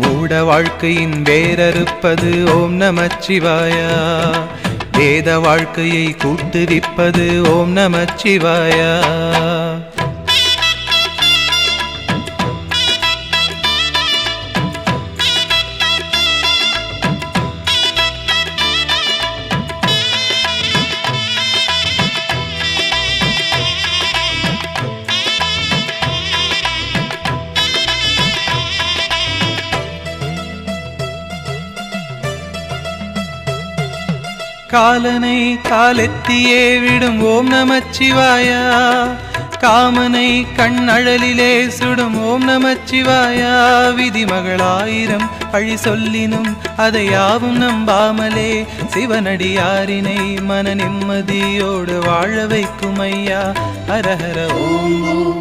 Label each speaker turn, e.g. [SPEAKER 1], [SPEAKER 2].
[SPEAKER 1] மூட வாழ்க்கையின் வேரறுப்பது ஓம் நமச்சிவாயா வேத வாழ்க்கையை கூட்டுவிப்பது ஓம் நமச்சிவாயா காலனை காலெத்தியே விடும் ஓம் நமச்சிவாயா காமனை கண்ணழலிலே சுடும் ஓம் நமச்சிவாயா விதிமகளாயிரம் பழி சொல்லினும் அதை யாவும் நம்பாமலே சிவனடியாரினை மன நிம்மதியோடு வாழ வைக்கும் ஐயா ஹரஹர ஓம் ஓம்.